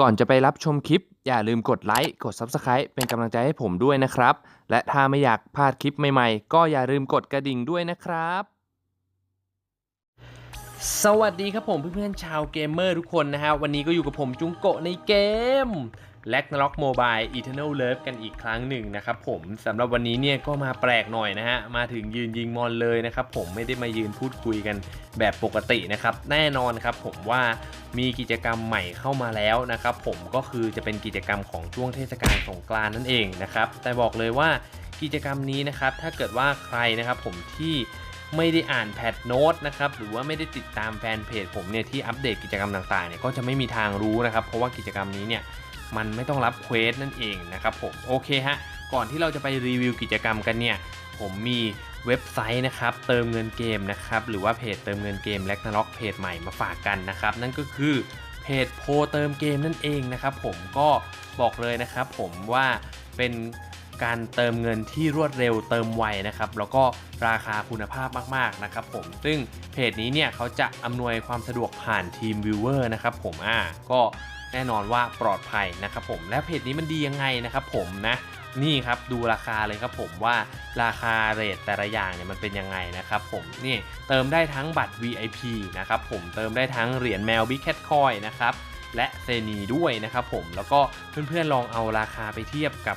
ก่อนจะไปรับชมคลิป อย่าลืมกดไลค์กด Subscribe เป็นกำลังใจให้ผมด้วยนะครับ และถ้าไม่อยากพลาดคลิปใหม่ๆ ก็อย่าลืมกดกระดิ่งด้วยนะครับ สวัสดีครับผมเพื่อนๆชาวเกมเมอร์ทุกคนนะฮะวันนี้ก็อยู่กับผมจุงโกะในเกม l a g n a r o k Mobile Eternal Love กันอีกครั้งหนึ่งนะครับผมสำหรับวันนี้เนี่ยก็มาแปลกหน่อยนะฮะ มาถึงยืนยิงมอนเลยนะครับผมไม่ได้มายืนพูดคุยกันแบบปกตินะครับ แน่นอนครับผมว่ามีกิจกรรมใหม่เข้ามาแล้วนะครับผมก็คือจะเป็นกิจกรรมของช่วงเทศกาลสงกรานต์นั่นเองนะครับ แต่บอกเลยว่ากิจกรรมนี้นะครับถ้าเกิดว่าใครนะครับผมที่ไม่ได้อ่านแพทโน้ตนะครับหรือว่าไม่ได้ติดตามแฟนเพจผมเนี่ยที่อัปเดตกิจกรรมต่างๆเนี่ยก็จะไม่มีทางรู้นะครับเพราะว่ากิจกรรมนี้เนี่ย มันไม่ต้องรับเควสนั่นเองนะครับผมโอเคฮะก่อนที่เราจะไปรีวิวกิจกรรมกันเนี่ยผมมีเว็บไซต์นะครับเติมเงินเกมนะครับหรือว่าเพจเติมเงินเกมแลกนาล็อกเพจใหม่มาฝากกันนะครับนั่นก็คือเพจโพเติมเกมนั่นเองนะครับผมก็บอกเลยนะครับผมว่าเป็น การเติมเงินที่รวดเร็วเติมไวนะครับแล้วก็ราคาคุณภาพมากๆนะครับผมซึ่งเพจนี้เนี่ยเขาจะอำนวยความสะดวกผ่านทีมวิวเวอร์นะครับผมอ่าก็แน่นอนว่าปลอดภัยนะครับผมและเพจนี้มันดียังไงนะครับผมนะนี่ครับดูราคาเลยครับผมว่าราคาเรทแต่ละอย่างเนี่ยมันเป็นยังไงนะครับผมนี่เติมได้ทั้งบัตร VIP นะครับผมเติมได้ทั้งเหรียญแมว Big Cat Coin นะครับและเซนีด้วยนะครับผมแล้วก็เพื่อนๆลองเอาราคาไปเทียบกับ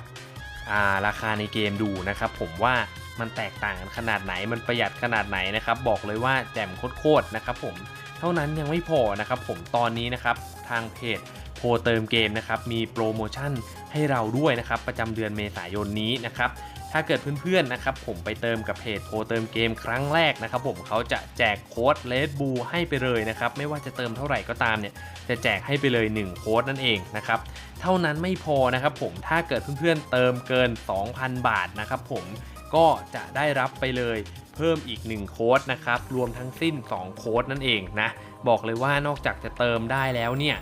ราคาในเกมดูนะครับผมว่ามันแตกต่างกันขนาดไหนมันประหยัดขนาดไหนนะครับบอกเลยว่าแจ่มโคตรๆนะครับผมเท่านั้นยังไม่พอนะครับผมตอนนี้นะครับทางเพจโพเติมเกมนะครับมีโปรโมชั่นให้เราด้วยนะครับประจำเดือนเมษายนนี้นะครับ ถ้าเกิดเพื่อนๆนะครับผมไปเติมกับเพจโทรเติมเกมครั้งแรกนะครับผมเขาจะแจกโค้ดเลดบูให้ไปเลยนะครับไม่ว่าจะเติมเท่าไหร่ก็ตามเนี่ยจะแจกให้ไปเลย 1 โค้ดนั่นเองนะครับเท่านั้นไม่พอนะครับผมถ้าเกิดเพื่อนๆเติมเกิน 2,000 บาทนะครับผมก็จะได้รับไปเลย เพิ่มอีก 1 โค้ดนะครับ รวมทั้งสิ้น 2 โค้ดนั่นเองนะ บอกเลยว่านอกจากจะเติมได้แล้วเนี่ย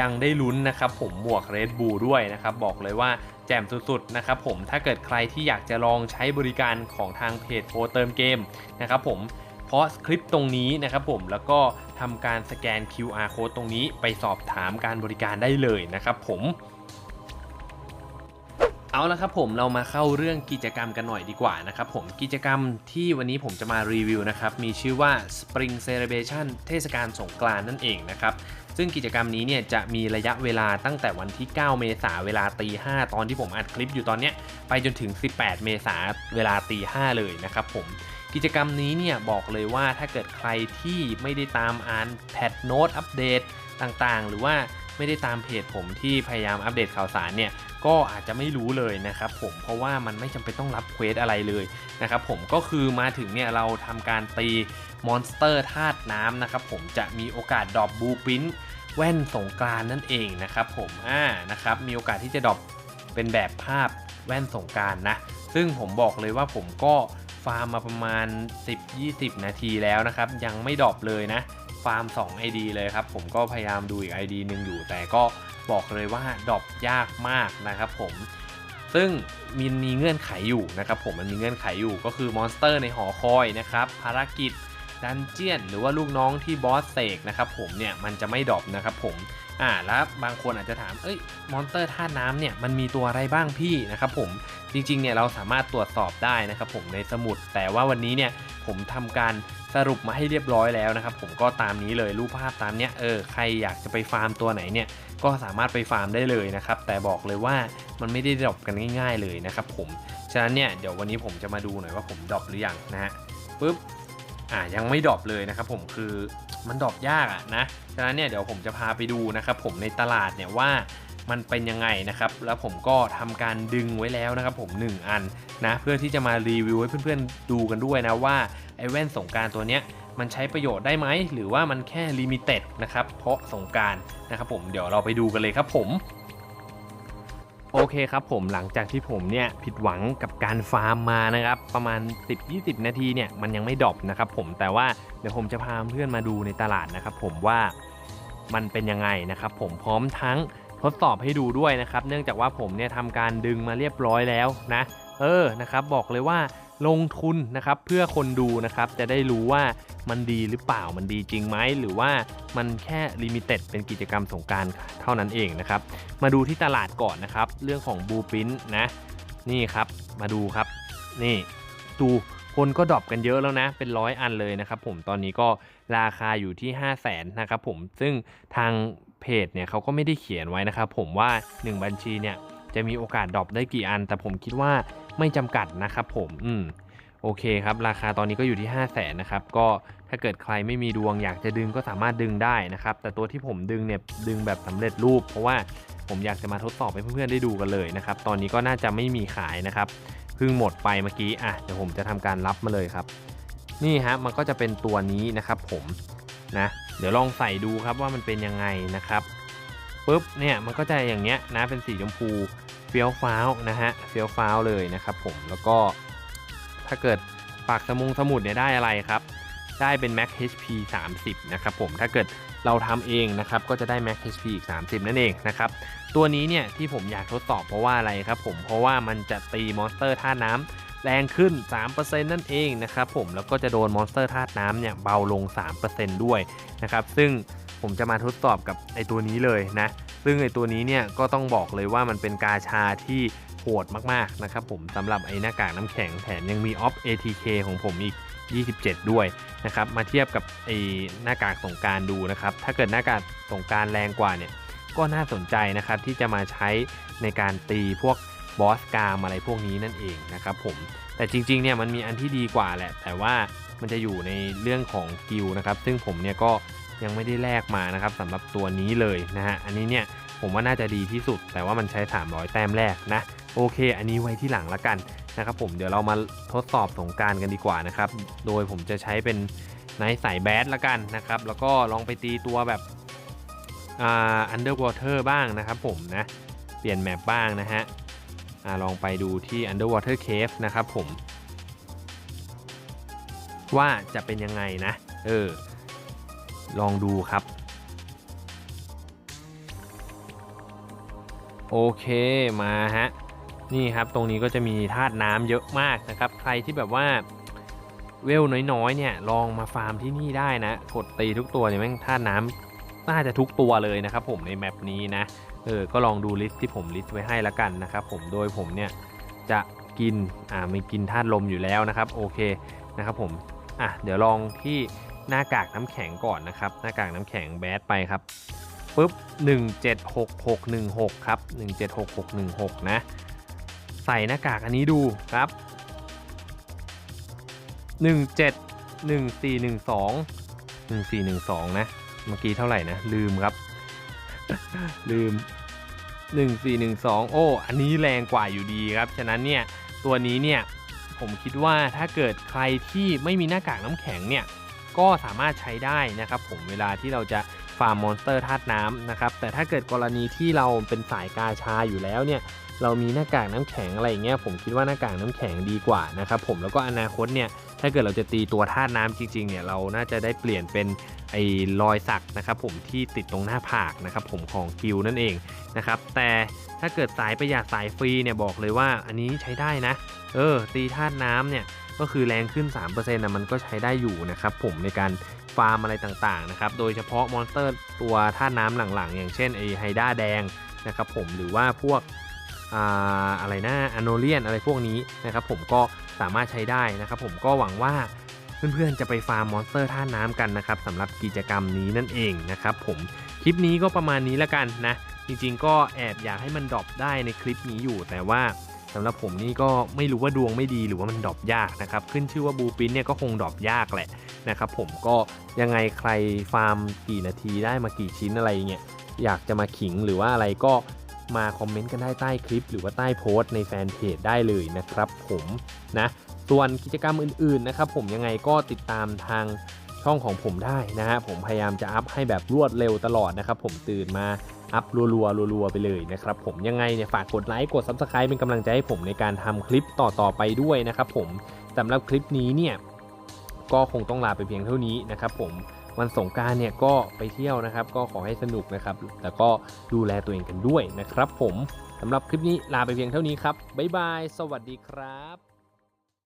ยังได้ลุ้นนะครับผมหมวก Red Bull ด้วยนะครับ บอกเลยว่าแจ่มสุดๆนะครับผมถ้าเกิดใครที่อยากจะลองใช้บริการของทางเพจโฟเติมเกมนะครับผมเพราะคลิปตรงนี้นะครับผมแล้วก็ทำการสแกน QR code ตรงนี้ไปสอบถามการบริการได้เลยนะครับผม เอาละครับผมเรามาเข้าเรื่องกิจกรรมกันหน่อยดีกว่านะครับผมกิจกรรมที่วันนี้ผมจะมารีวิวนะครับมีชื่อว่า Spring Celebration เทศกาลสงกรานต์นั่นเองนะครับซึ่งกิจกรรมนี้เนี่ยจะมีระยะเวลาตั้งแต่วันที่ 9 เมษาเวลาตี5ตอนที่ผมอัดคลิปอยู่ตอนเนี้ยไปจนถึง 18 เมษาเวลาตี5เลยนะครับผมกิจกรรมนี้เนี่ยบอกเลยว่าถ้าเกิดใครที่ไม่ได้ตามอ่านแพทโน้ตอัปเดตต่างๆ หรือว่าไม่ได้ตามเพจผมที่พยายามอัปเดตข่าวสารเนี่ย ก็อาจจะไม่รู้เลยนะครับผมเพราะว่ามันไม่จำเป็นต้องรับเควสอะไรเลยนะครับผมก็คือมาถึงเนี่ยเราทำการตีมอนสเตอร์ธาตุน้ำนะครับผมจะมีโอกาสดรอปบูปินแว่นสงกรานนั่นเองนะครับผมอ่านะครับมีโอกาสที่จะดรอปเป็นแบบภาพแว่นสงกรานนะ ซึ่งผมบอกเลยว่าผมก็ ฟาร์มมาประมาณ 10-20 นาทีแล้วนะครับ ยังไม่ดรอปเลยนะ ฟาร์ม 2 ID เลยครับ ผมก็พยายามดูอีก ID หนึ่งอยู่ แต่ก็บอกเลยว่าดรอปยากมากนะครับผม ซึ่งมีมีเงื่อนไขอยู่นะครับผมมันมีเงื่อนไขอยู่ก็คือมอนสเตอร์ในหอคอยนะครับภารกิจดันเจียนหรือว่าลูกน้องที่บอสเสกนะครับผมเนี่ยมันจะไม่ดรอปนะครับผม อ่าแล้วบางคนอาจจะถามเอ้ยมอนสเตอร์ธาตุน้ำเนี่ยมันมีตัวอะไรบ้างพี่นะครับผมจริงๆเนี่ยเราสามารถตรวจสอบได้นะครับผมในสมุด แต่ว่าวันนี้เนี่ยผมทำการสรุปมาให้เรียบร้อยแล้วนะครับผมก็ตามนี้เลยรูปภาพตามเนี้ยเออใครอยากจะไปฟาร์มตัวไหนเนี่ยก็สามารถไปฟาร์มได้เลยนะครับแต่บอกเลยว่ามันไม่ได้ดรอปกันง่าย ๆเลยนะครับผมฉะนั้นเนี่ยเดี๋ยววันนี้ผมจะมาดูหน่อยว่าผมดรอปหรือยังนะฮะปุ๊บ อ่ายังไม่ดรอปเลยนะครับผมคือมันดรอปยากอะนะฉะนั้นเนี่ยเดี๋ยวผมจะพาไปดูนะครับผมในตลาดเนี่ยว่ามันเป็นยังไงนะครับ แล้วผมก็ทำการดึงไว้แล้วนะครับ ผม 1 อันนะเพื่อที่จะมารีวิวให้เพื่อนๆดูกันด้วยนะว่าไอ้แว่นสงการตัวเนี้ยมันใช้ประโยชน์ได้ไหม หรือว่ามันแค่ลิมิเต็ดนะครับเพราะสงการนะครับผมเดี๋ยวเราไปดูกันเลยครับผม โอเคครับผมหลังจากที่ผมเนี่ยผิดหวังกับการฟาร์มมานะครับประมาณ 10-20 นาทีเนี่ยมันยังไม่ดรอปนะครับผมแต่ว่าเดี๋ยวผมจะพาเพื่อนมาดูในตลาดนะครับผมว่ามันเป็นยังไงนะครับผมพร้อมทั้งทดสอบให้ดูด้วยนะครับ เนื่องจากว่าผมเนี่ยทำการดึงมาเรียบร้อยแล้วนะ เออนะครับบอกเลยว่าลงทุนนะครับเพื่อคนดูนะครับจะได้รู้ว่า มันดีหรือเปล่ามันดีจริงไหมหรือว่ามันแค่ลิมิเต็ดเป็นกิจกรรมสงการเท่านั้นเองนะครับ มาดูที่ตลาดก่อนนะครับ เรื่องของบูปินนะนี่ครับมาดูครับ นี่ดูคนก็ดรอปกันเยอะแล้วนะ เป็นร้อยอันเลยนะครับผมตอนนี้ก็ราคาอยู่ที่ 5 0 0แสนนะครับผมซึ่งทางเพจเนี่ยเขาก็ไม่ได้เขียนไว้นะครับผมว่า 1 บัญชีเนี่ยจะมีโอกาสดรอปได้กี่อัน แต่ผมคิดว่าไม่จำกัดนะครับผมอืม โอเคครับ ราคาตอนนี้ก็อยู่ที่ 5 0 0แสนนะครับ ก็ถ้าเกิดใครไม่มีดวงอยากจะดึงก็สามารถดึงได้นะครับ แต่ตัวที่ผมดึงเนี่ยดึงแบบสำเร็จรูป เพราะว่าผมอยากจะมาทดสอบให้เพื่อนๆได้ดูกันเลยนะครับ ตอนนี้ก็น่าจะไม่มีขายนะครับเพิ่งหมดไปเมื่อกี้อะเดี๋ยวผมจะทำการรับมาเลยครับ นี่ฮะมันก็จะเป็นตัวนี้นะครับผมนะเดี๋ยวลองใส่ดูครับว่ามันเป็นยังไงนะครับปุ๊บเนี่ยมันก็จะอย่างเงี้ยนะเป็นสีชมพูเฟี้ยวฟ้าวนะฮะเฟี้ยวฟ้าวเลยนะครับผมแล้วก็ ถ้าเกิดปากสมุงสมุดเนี่ยได้อะไรครับ ได้เป็น Max HP 30 นะครับผม ถ้าเกิดเราทำเองนะครับ ก็จะได้ Max HP อีก 30 นั่นเองนะครับ ตัวนี้เนี่ยที่ผมอยากทดสอบเพราะว่าอะไรครับผม เพราะว่ามันจะตีมอนสเตอร์ท่าน้ำแรงขึ้น 3%นั่นเองนะครับผม แล้วก็จะโดนมอนสเตอร์ธาตุน้ำเนี่ยเบาลง 3%ด้วยนะครับ ซึ่งผมจะมาทดสอบกับไอตัวนี้เลยนะ ซึ่งไอตัวนี้เนี่ยก็ต้องบอกเลยว่ามันเป็นกาชาที่ หดมากๆนะครับผมสำหรับไอหน้ากากน้ำแข็งแถมยังมีออฟ ATK ของผมอีก 27 ด้วยนะครับมาเทียบกับไอหน้ากากสงกรารดูนะครับถ้าเกิดหน้ากากสงกรารแรงกว่าเนี่ยก็น่าสนใจนะครับที่จะมาใช้ในการตีพวกบอสกามอะไรพวกนี้นั่นเองนะครับผมแต่จริงๆเนี่ยมันมีอันที่ดีกว่าแหละ แต่ว่ามันจะอยู่ในเรื่องของกิลนะครับซึ่งผมเนี่ยก็ยังไม่ได้แลกมานะครับสำหรับตัวนี้เลยนะฮะอันนี้เนี่ย ผมว่าน่าจะดีที่สุด แต่ว่ามันใช้ 300 แต้มแรกนะ โอเค อันนี้ไว้ที่หลังละกันนะครับผมเดี๋ยวเรามาทดสอบสงการกันดีกว่านะครับ โดยผมจะใช้เป็นไนท์สายแบดละกันนะครับ แล้วก็ลองไปตีตัวแบบอ่า underwater บ้างนะครับผมนะ เปลี่ยนแมปบ้างนะฮะอ่าลองไปดูที่ underwater cave นะครับผม ว่าจะเป็นยังไงนะ เออ ลองดูครับ โอเคมาฮะนี่ครับตรงนี้ก็จะมีธาตุน้ำเยอะมากนะครับ ใครที่แบบว่าเวลน้อยๆเนี่ยลองมาฟาร์มที่นี่ได้นะกดตีทุกตัวเนี่ยแม่งธาตุน้ำน่าจะทุกตัวเลยนะครับผมในแมปนี้นะเออก็ลองดูลิสต์ที่ผมลิสต์ไว้ให้ละกันนะครับผมโดยผมเนี่ยจะกินอ่ามีกินธาตุลมอยู่แล้วนะครับโอเคนะครับผมอะเดี๋ยวลองที่หน้ากากน้ำแข็งก่อนนะครับหน้ากากน้ำแข็งแบดไปครับ ปุ๊บ 176616 ครับ 176616 นะ ใส่หน้ากากอันนี้ดูครับ 17 1412 1412 นะ เมื่อกี้เท่าไหร่นะ ลืมครับ ลืม 1412 โอ้ อันนี้แรงกว่าอยู่ดีครับ ฉะนั้นเนี่ย ตัวนี้เนี่ย ผมคิดว่าถ้าเกิดใครที่ไม่มีหน้ากากน้ำแข็งเนี่ยก็สามารถใช้ได้นะครับผมเวลาที่เราจะ ฟาร์มมอนสเตอร์ธาตุน้ำนะครับแต่ถ้าเกิดกรณีที่เราเป็นสายกาชาอยู่แล้วเนี่ยเรามีหน้ากากน้ำแข็งอะไรอย่างเงี้ยผมคิดว่าหน้ากากน้ำแข็งดีกว่านะครับผมแล้วก็อนาคตเนี่ยถ้าเกิดเราจะตีตัวธาตุน้ำจริงๆเนี่ยเราน่าจะได้เปลี่ยนเป็นไอ้รอยสักนะครับผมที่ติดตรงหน้าผากนะครับผมของกิลนั่นเองนะครับแต่ถ้าเกิดสายประหยัดสายฟรีเนี่ยบอกเลยว่าอันนี้ใช้ได้นะ เออตีธาตุน้ำเนี่ย ก็คือแรงขึ้น 3%นะมันก็ใช้ได้อยู่นะครับผมในการฟาร์มอะไรต่างๆนะครับโดยเฉพาะมอนสเตอร์ตัวธาน้ำหลังๆ อย่างเช่นไอไฮด้าแดงนะครับผมหรือว่าพวกอ่าอะไรนะอโนเลียนอะไรพวกนี้นะครับผมก็สามารถใช้ได้นะครับผมก็หวังว่าเพื่อนๆ จะไปฟาร์มมอนสเตอร์ท่าน้ำกันนะครับสำหรับกิจกรรมนี้นั่นเองนะครับผมคลิปนี้ก็ประมาณนี้แล้วกันนะ จริงๆ ก็แอบอยากให้มันดรอปได้ในคลิปนี้อยู่แต่ว่า สำหรับผมนี่ก็ไม่รู้ว่าดวงไม่ดีหรือว่ามันดรอปยากนะครับ ขึ้นชื่อว่าบูปินเนี่ยก็คงดรอปยากแหละนะครับผมก็ยังไงใครฟาร์มกี่นาทีได้มากี่ชิ้นอะไรเงี้ยอยากจะมาขิงหรือว่าอะไรก็มาคอมเมนต์กันได้ใต้คลิป หรือว่าใต้โพสต์ในแฟนเพจได้เลยนะครับผมนะส่วนกิจกรรมอื่นๆนะครับผมยังไงก็ติดตามทางช่องของผมได้นะฮะผมพยายามจะอัพให้แบบรวดเร็วตลอดนะครับผมตื่นมา อัพรัวๆรัวๆไปเลยนะครับผมยังไงเนี่ยฝากกดไลค์กด Subscribe เป็นกำลังใจให้ผมในการทำคลิปต่อๆไปด้วยนะครับผมสำหรับคลิปนี้เนี่ยก็คงต้องลาไปเพียงเท่านี้นะครับผมวันสงการเนี่ยก็ไปเที่ยวนะครับ ก็ขอให้สนุกนะครับ แต่ก็ดูแลตัวเองกันด้วยนะครับผมสำหรับคลิปนี้ลาไปเพียงเท่านี้ครับบ๊ายบาย สวัสดีครับ